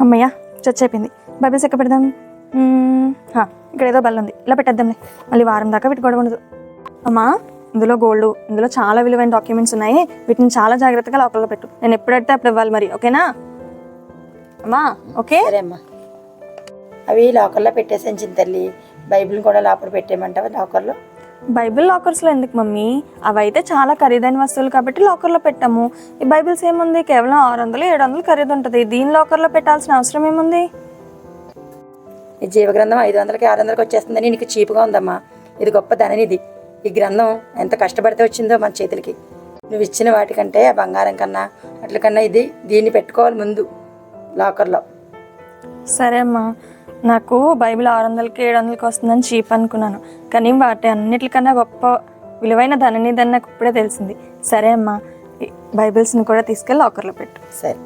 అమ్మయ్య చర్చ అయిపోయింది బైబిల్స్ పెడదాం. ఇక్కడ ఏదో బల్ల ఉంది. ఇలా పెట్టేద్దాంలే. మళ్ళీ వారం దాకా వీటి గొడవ ఉండదు. అమ్మా ఇందులో గోల్డ్ ఇందులో చాలా విలువైన డాక్యుమెంట్స్ ఉన్నాయి. వీటిని చాలా జాగ్రత్తగా లోకల్లో పెట్టు. నేను ఎప్పుడైతే అప్పుడు ఇవ్వాలి మరి ఓకేనా? అమ్మా ఓకే? సరే అమ్మా. అవి లాకర్లో పెట్టేసాను చిన్న తల్లి. బైబిల్ కూడా లోపల పెట్టేయమంటావా లాకర్లో బైబిల్ లాకర్స్లో ఎందుకు మమ్మీ? అవి అయితే చాలా ఖరీదైన వస్తువులు కాబట్టి లాకర్లో పెట్టాము. ఈ బైబిల్స్ ఏముంది? కేవలం ఆరు వందలు ఏడు వందలు ఖరీదు ఉంటుంది. దీని లాకర్లో పెట్టాల్సిన అవసరం ఏముంది? ఈ జీవగ్రంథం ఐదు వందలకి ఆరు వందలకి వచ్చేస్తుందని నీకు చీపుగా ఉందమ్మా. ఇది గొప్ప ధననిది ఈ గ్రంథం ఎంత కష్టపడితే వచ్చిందో మన చేతులకి. నువ్వు ఇచ్చిన వాటికంటే ఆ బంగారం కన్నా అట్ల కన్నా ఇది దీన్ని పెట్టుకోవాలి ముందు లాకర్లో. సరే అమ్మా. నాకు బైబిల్ ఆరు వందలకి ఏడు వందలకి వస్తుందని చీప్ అనుకున్నాను. కానీ వాటి అన్నిటికన్నా గొప్ప విలువైన ధననిదని నాకు ఇప్పుడే తెలిసింది. సరే అమ్మా బైబిల్స్ని కూడా తీసుకెళ్ళి లాకర్లో పెట్టు. సరే.